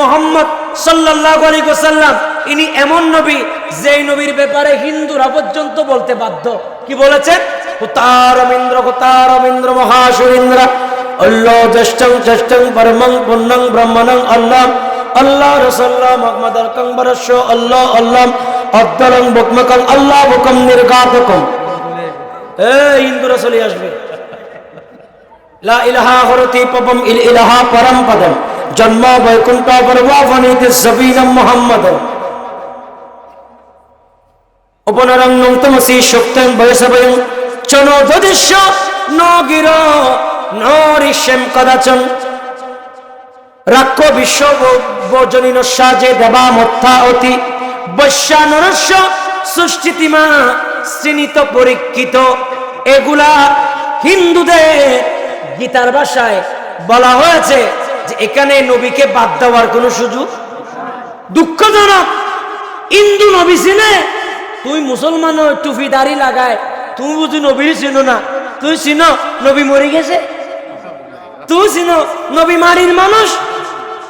মোহাম্মদ সাল্লাহ আলী সাল্লাম ইনি এমন নবী যেই নবীর ব্যাপারে হিন্দুরা পর্যন্ত বলতে বাধ্য। কি মহাসুরিন্দ্র। আল্লাহ হিন্দুরা চলে আসবে। ইলাহা পরম পদম। জন্ম বৈকুণ্ঠ পর্বাফনীতি সবীনম মুহাম্মদম উপনরং নংতমসি শক্তং বয়সবয়ং চনোদদিশ্য নগির নরিষ্যম কদাচন। রাক্ষ বিশ্ব বজনীন সাজে দেবা মথা অতি বৈশ্যানরস্য সুষ্ঠিতিমা শ্রেণীত পরীক্ষিত। এগুলা হিন্দুদের গীতার ভাষায় বলা হয়েছে। এখানে নবীকে বাদ দেওয়ার কোনো সুযোগ? দুঃখজনক। হিন্দু নবী চিনে? তুই মুসলমান টুপি দাড়ি লাগায়। তুমি বুঝি নবীর চিনো না? তুই চিনো নবী মরে গেছে? তুই চিনো নবী মারির মানুষ?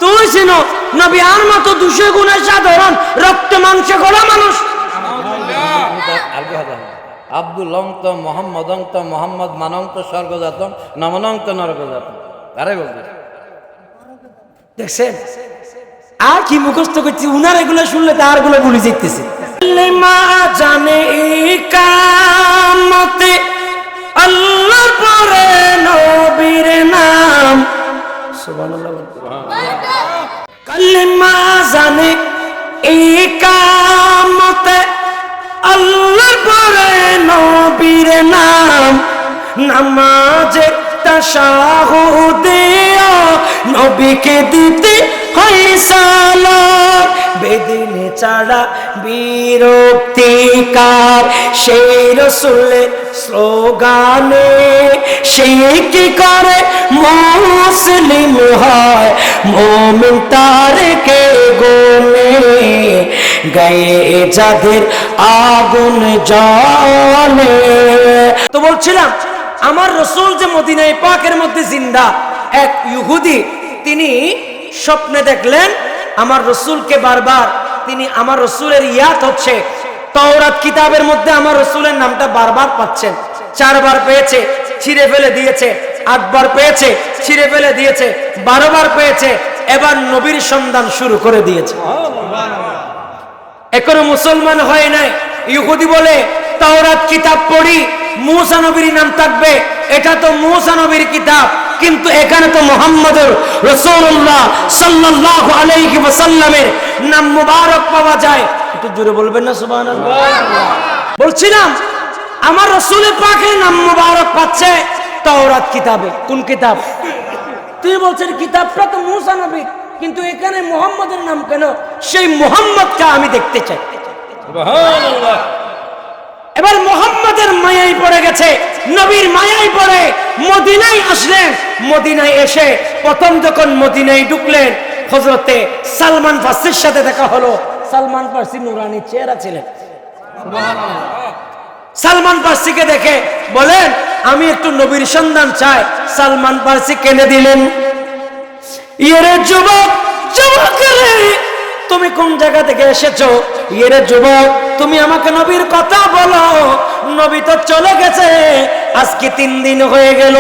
তুই চিনো নবী আর মতো দুশো গুণের সাধারণ রক্ত মাংস করা মানুষ? আব্দুল অন্ত মোহাম্মদ অন্ত মোহাম্মদ মানন্ত স্বর্গজাতম নমনন্ত নরকজাতম আরে বলতে দেখছেন? আর কি মুখস্থ করছি? উনার এগুলো শুনলে তারগুলো ভুলে যেতেছে মা জানে কামতে আল্লাহ পরে নবীর নাম। কালিমা জানে কামতে আল্লাহ পরে নবীর নাম। নামাজে নবীকে দিতে হয় সালাম বেদিনে ছাড়া বিরক্তিকার। সেই রসুলের স্লোগানে সে কি করে? মুসলিম হয়, মোমিন তারকে গোনে গায়ে যাদের আগুন জলে তো বলছিলাম, আমার রসুল যে মদিনায় পাকের মধ্যে জিন্দা, এক ইহুদি তিনি স্বপ্নে দেখলেন, আমার রসুলকে বারবার, তিনি আমার রসুলের ইয়াত হচ্ছে, তওরাত কিতাবের মধ্যে আমার রসুলের নামটা বারবার পাচ্ছেন। চারবার পেয়েছে, ছিঁড়ে ফেলে দিয়েছে, আটবার পেয়েছে, ছিঁড়ে ফেলে দিয়েছে, বারোবার পেয়েছে, এবার নবীর সন্ধান শুরু করে দিয়েছে। এখনও মুসলমান হয় নাই, ইহুদি বলে, তাওরাত কিতাব পড়ি, মুসা নবীর নাম থাকবে, এটা তো মুসা নবীর কিতাব। কিন্তু এখানে তো মোহাম্মদুর রসুল্লাহ সাল্লাল্লাহু আলাইহি ওয়াসাল্লামের নাম মুবারক পাওয়া যায়। একটু জোরে বলবেন না সুবহানাল্লাহ? বলছিলাম আমার রসুলের পাকের নাম মুবারক পাচ্ছে তাওরাত কিতাবে। কোন কিতাব? তুই বলছেন কিতাবটা তো মুসা নবীর কিন্তু এখানে মোহাম্মদের নাম কেন? সেই মোহাম্মদকে আমি দেখতে চাই। এবার মোহাম্মদের মায়াই পড়ে গেছে নবীর মায়াই পড়ে। মদিনায় আসলেন, মদিনায় এসে প্রথম যখন মদিনায় ঢুকলেন হজরতে সালমান ফার্সির সাথে দেখা হলো। সালমান ফার্সি নুরানি চেহারা ছিলেন। সালমান পার্সিকে দেখে বলেন, আমি একটু নবীর সন্ধান চাই। সালমান পার্সি কেনে দিলেন। ইয়েরে যুবক যুবক তুমি কোন জায়গা থেকে এসেছ? ইয়েরে যুবক, তুমি আমাকে নবীর কথা বলো। নবী তো চলে গেছে, আজকে তিন দিন হয়ে গেল।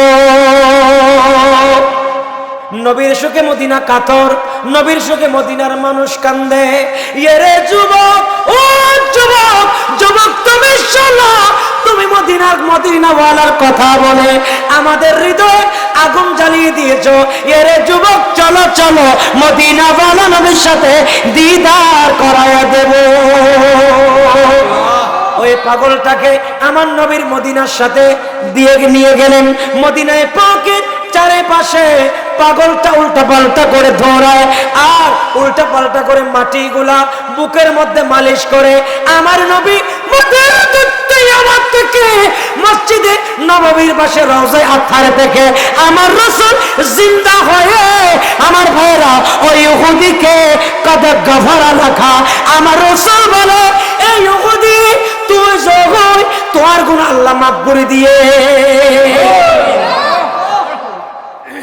নবীর সুখে মদিনা কাতর, নবীর সুখে মদিনার মানুষ কান্দে। ইয়েরে যুবক, ও যুবক যুবক তুমি শোনো, তুমি মদিনার মদিনাওয়ালার কথা বলে আমাদের হৃদয় আগুন জ্বালিয়ে এরে যুবক, চলো চলো নবীর সাথে দিদার করায়া দেব। ওই পাগলটাকে আমার নবীর মদিনার সাথে দিয়ে নিয়ে গেলেন। মদিনায় পকেট চারিপাশে পাগলটা উল্টা পাল্টা করে ধরায়, আর উল্টা পাল্টা করে মাটিগুলা বুকের মধ্যে মালিশ করে। আমার নবী আমার পাশে আমার হয়ে, আমার আমার তুই তোমার গুণ আল্লাহ মাফ করে দিয়ে।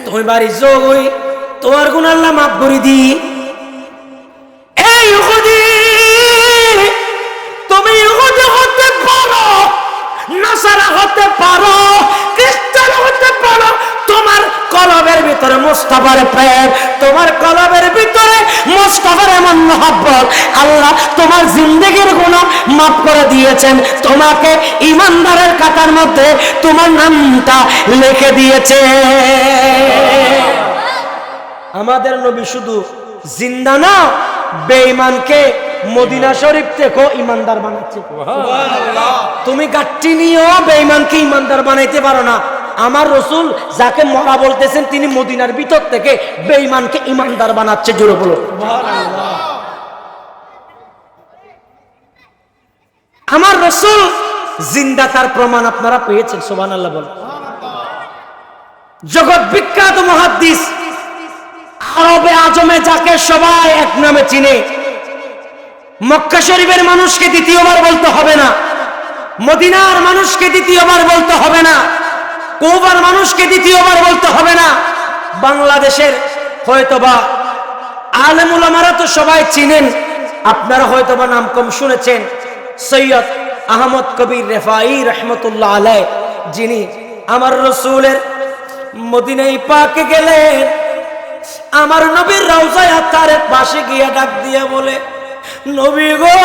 তুমি বাড়ি যোগ হই, তোমার গুণ আল্লাহ মাফ করে দি। এই ইহুদি, তুমি ইহুদি হতে পারো, নাসারা হতে পারো। তোমার কলবের ভিতরে মোস্তফার প্রেম তোমার কলবের ভিতরে মোস্তফার এমন মহব্বত। আল্লাহ তোমার জিন্দগির গুণ মাফ করে দিয়েছেন। তোমাকে ইমানদারের কাতার মধ্যে তোমার নামটা লিখে দিয়েছে। আমাদের নবী শুধু জিন্দা না বেঈমানকে মদিনা শরীফ থেকে ইমানদার বানাচ্ছে। তুমি গাট্টি নিয়েও বেঈমানকে ইমানদার বানাইতে পারো না। আমার রসুল যাকে মরা বলতেছেন, তিনি মদিনার ভিতর থেকে বেঈমানকে ইমানদার বানাচ্ছে, জোরে বলো। আমার রসুল জিন্দা তার প্রমাণ আপনারা পেয়েছেন সোবান আল্লাহ বল জগৎ বিখ্যাত মহাদ্দিস, আরবে আজমে যাকে সবাই এক নামে চিনে। মক্কা শরীফের মানুষকে দ্বিতীয়বার বলতে হবে না। মদিনার মানুষকে দ্বিতীয়বার বলতে হবে না। কৌবার মানুষকে দ্বিতীয়বার বলতে হবে না। বাংলাদেশের হয়তোবা আলেমুলামারা তো সবাই চিনেন, আপনারা হয়তোবা নাম কম শুনেছেন, সৈয়দ আহমদ কবির রেফাই রহমতুল্লাহ আলাই যিনি আমার রসুলের মদিনাই পাকে গেলেন। আমার নবীর রওজায় তার পাশে গিয়ে ডাক দিয়ে বলে, নবী গো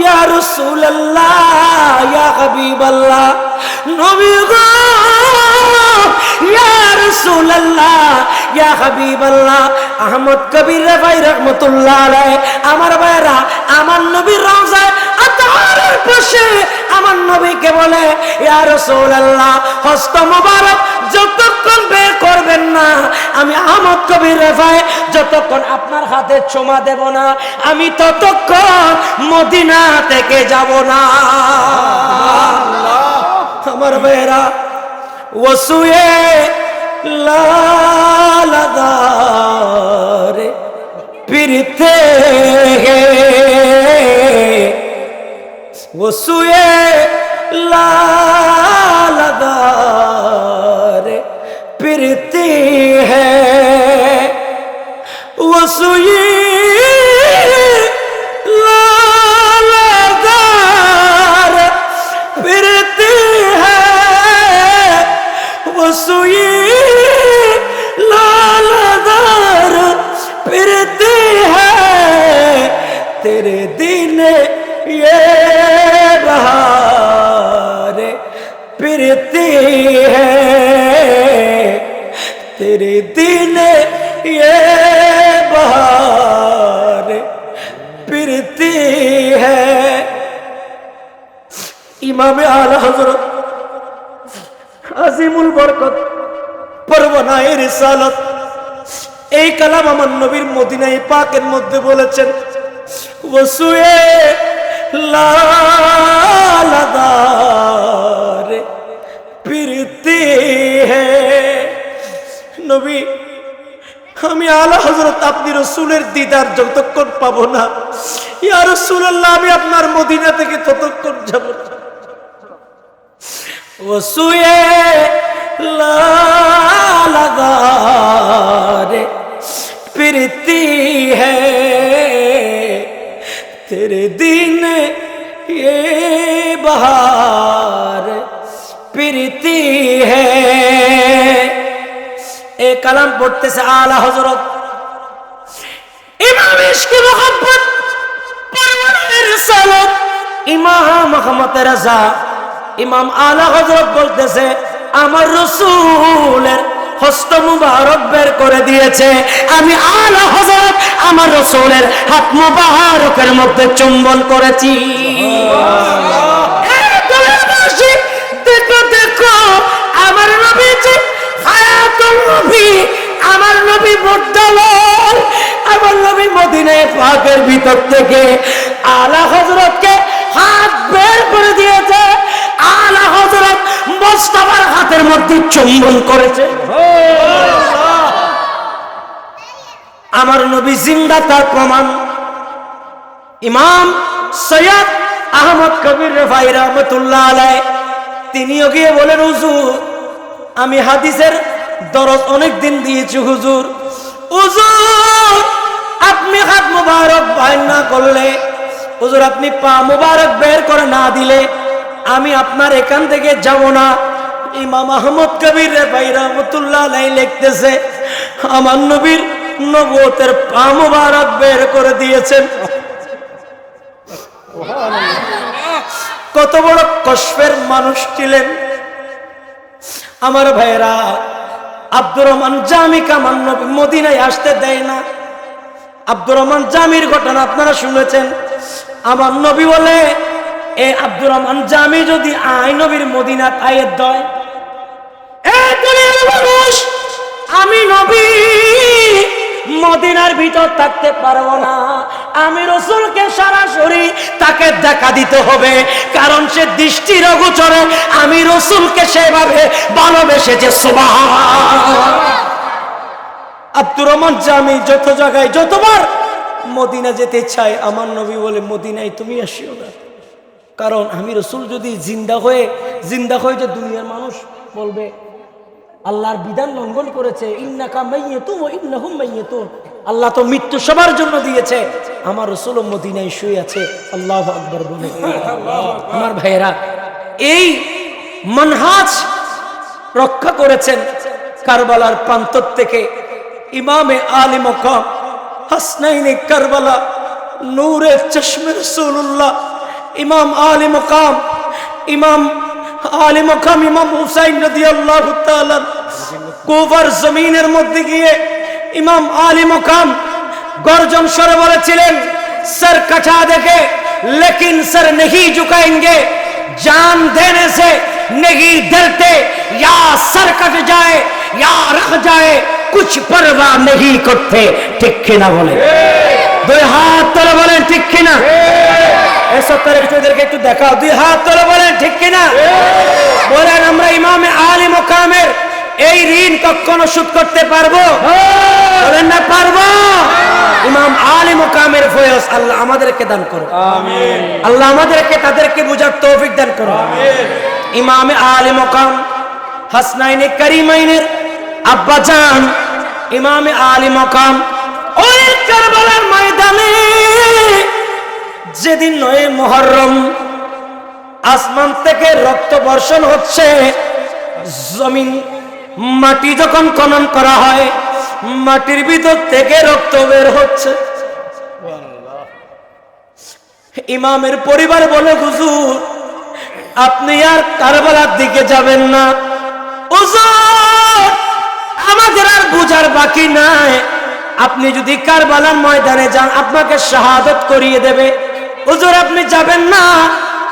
ইয়া রাসূলুল্লাহ, ইয়া হাবিবাল্লাহ। নবী গো, ইয়া রাসূলুল্লাহ, ইয়া হাবিবাল্লাহ। আহমদ কবির ভাই রহমতুল্লাহ আলাইহি। আমার ভাইরা আমার নবীর রওজায় পাশে আমার নবীকে বলে হস্ত যতক্ষণ করবেন না, আমি আহমদ কবির রেফায় যতক্ষণ আপনার হাতে দেব না, আমি ততক্ষণ মদিনা থেকে যাব না। আমার বেরা ওসুয়ে লালাদারে, পিরতে وہ سوئے لال لگا پھرتی ہے۔ وہ سوئی سوئی لال دار پھرتی ہے۔ تیرے دن یہ ইমামে আলা হজরত আজিমুল বরকত, পরবনায় রিসালত। এই কালাম আমার নবীর মদিনায় পাকের মধ্যে বলেছেন, ওসুয়ে লালাদার প্রীতি হে। নবী, আমি আলা হজরত আপনি রসুলের দিদার, যতক্ষণ পাবো না। ইয়া রসুল্লাহ আমি আপনার মদিনা থেকে ততক্ষণ যাব। না وہ سوئے لا لگا رے ہے۔ تیرے دن یہ بہار پھرتی ہے۔ ایک قلم پڑھتے سے آلہ حضرت، امام عشق محبت پرور رسالت، امام محمد رضا۔ ইমাম আলা হজরত বলতেছে আমার রসুলের হস্ত মুবারক বের করে দিয়েছে। আমি আলা হজরত আমার রসুলের হাত মুবারকের মধ্যে চুম্বন করেছি। দেখো দেখো আমার নবীজি হায়াতুল নবী আমার নবী মুদ্দালল আমার নবী মদিনায় পাকের ভিতর থেকে আলা হজরতকে হাত বের করে দিয়েছে। আলা হজরত মোস্তফার হাতের মধ্যে চুম্বন করেছে। আমার নবী জিন্দা তার প্রমাণ। ইমাম সৈয়দ আহমদ কবির রহমতুল্লাহ তিনিও গিয়ে বলেন, হুজুর, আমি হাদিসের দরজ অনেক দিন দিয়েছি, হুজুর। হুজুর, আপনি হাত মুবারক বাইর না করলে, হুজুর, আপনি পা মুবারক বের করে না দিলে আমি আপনার এখান থেকে যাব না। ইমাম আহমদ কবির রে ভাই রহমতুল্লাহ আলাই লিখতেছে আমার নবীর নবতের পা মুবারক বের করে দিয়েছেন। কত বড় কষ্টের মানুষ ছিলেন। আমার ভাইরা আব্দুর রহমান জামি কামান নবী মদিনায় আসতে দেয় না। আব্দুর রহমান জামির ঘটনা আপনারা শুনেছেন। আমার নবী বলে আব্দুর রহমান জামি যদি আই নবীর মদিনা আয়ের দয়। আমি নবী, মদিনার ভিতর থাকতে পারব না। আমি রসুলকে সরাসরি তাকে দেখা দিতে হবে, কারণ সে দৃষ্টির অগোচরে আমি রসুলকে সেভাবে ভালোবেসেছে সোবাহ আব্দুর রহমান জামি যত জায়গায় যতবার মদিনা যেতে চাই আমার নবী বলে, মদিনায় তুমি আসিও না। কারণ আমি রসুল যদি জিন্দা হয়ে জিন্দা হয়ে যে দুনিয়ার মানুষ বলবে, আল্লাহর বিধান লঙ্ঘন করেছে, ইন্নাকা মাইয়াতুম ও ইন্নাহুম মাইয়াতুন। আল্লাহ তো মৃত্যু সবার জন্য দিয়েছে। আমার রসুল মদিনায় শুয়ে আছে, আল্লাহ আকবর বলে। আমার ভাইয়েরা, এই মানহাজ রক্ষা করেছেন কারবালার প্রান্তর থেকে ইমামে আলী মকাম হাসনাইনে কারবালা নূরে চশমে রসুল্লাহ ইমাম আলী মকাম ইমাম আলী মকাম ইমাম হুসাইন নদী আল্লাহ কুফার জমিনের মধ্যে গিয়ে ইমাম আলী মকাম গর্জন স্বরে বলেছিলেন सर कटा देखे लेकिन सर नहीं झुकाएंगे जान देने से नहीं डरते या सर कट जाए या रख जाए कुछ परवाह नहीं करते ঠিক কিনা বলে দুই হাত তোলে বলেন ঠিক কিনা এই একটু একটু দেখাও। দুই হাত তোলে বলেন ঠিক কিনা? বলেন আমরা ইমামে আলী মোকামের এই ঋণ কখনো শোধ করতে পারব? বলেন না পারব। ইমাম আলী মোকামের ফয়স আল্লাহ আমাদেরকে দান করো আল্লাহ আমাদেরকে তাদেরকে বুঝার তৌফিক দান করো ইমামে আলী মোকাম হাসনাইনে করিমাইনের আব্বা জান ইমামে আলী মোকাম ওই কারবালার ময়দানে যেদিন নয় মুহররম আসমান থেকে রক্ত বর্ষণ হচ্ছে। জমিন, মাটি যখন খনন করা হয়, মাটির ভিতর থেকে রক্ত বের হচ্ছে। ইমামের পরিবার বলে, হুজুর, আপনি আর কারবালার দিকে যাবেন না। আমাদের আর বুঝার বাকি নাই। আপনি যদি কারবালার ময়দানে যান, আপনাকে শাহাদত করিয়ে দেবে। হুজুর, আপনি যাবেন না।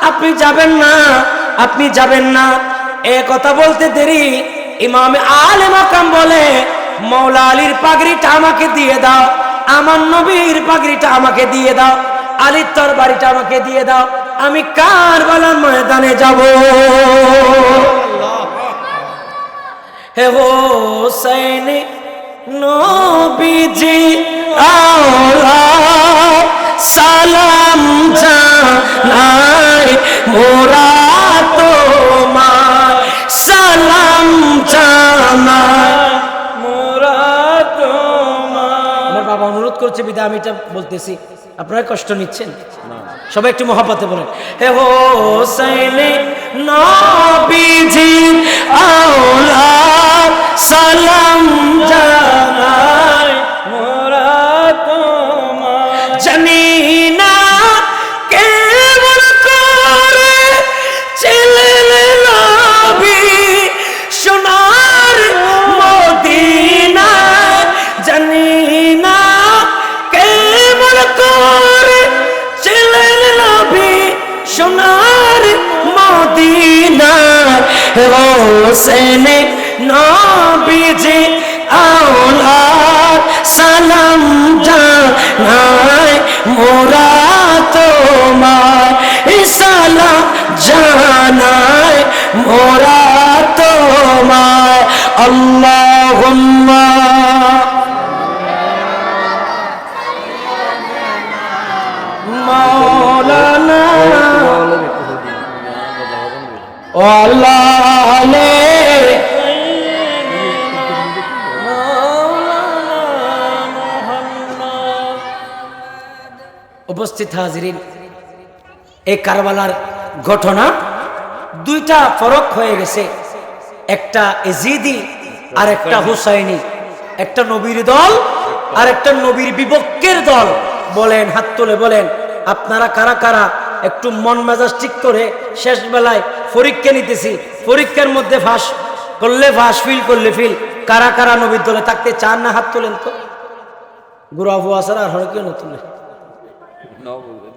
আপনি যাবেন না। আপনি যাবেন না। এ কথা বলতে দেরি। ইমামে আলে মাকাম বলে, মৌলা আলীর পাগড়িটা আমাকে দিয়ে দাও। আমার নবীর পাগড়িটা আমাকে দিয়ে দাও। আলীর তরবারিটা আমাকে দিয়ে দাও। আমি কারবালার ময়দানে যাব। হে হোসেন নবীজি আওলা সালাম জানাই মোরা তোমার সালাম জানাই মোরা তোমার আমার বাবা অনুরোধ করছে বিদা আমি এটা বলতেছি। আপনারা কষ্ট নিচ্ছেন? সবাই একটু মহাপাতে বলেন। হে হোসেন নবীজি আওলা সালাম জানাই। হোসেন নবীজি আওলাদ সালাম জানাই মোরা তোমার সালাম জানাই মোরা হাজিরিন এই কারবালার ঘটনা দুইটা ফরক হয়ে গেছে। একটা এজিদি আর একটা হুসাইনি। একটা নবীর দল আর একটা নবীর বিপক্ষের দল। বলেন হাত তুলে বলেন আপনারা কারা কারা? একটু মন মেজাজ ঠিক করে শেষ বেলায় পরীক্ষা নিতেছি। পরীক্ষার মধ্যে ফাঁস করলে ফাঁস ফিল করলে ফিল। কারা কারা নবীর দলে থাকতে চান না হাত তোলেন তো? গুরু আবু আসার আর হরে কেউ না তুলে no,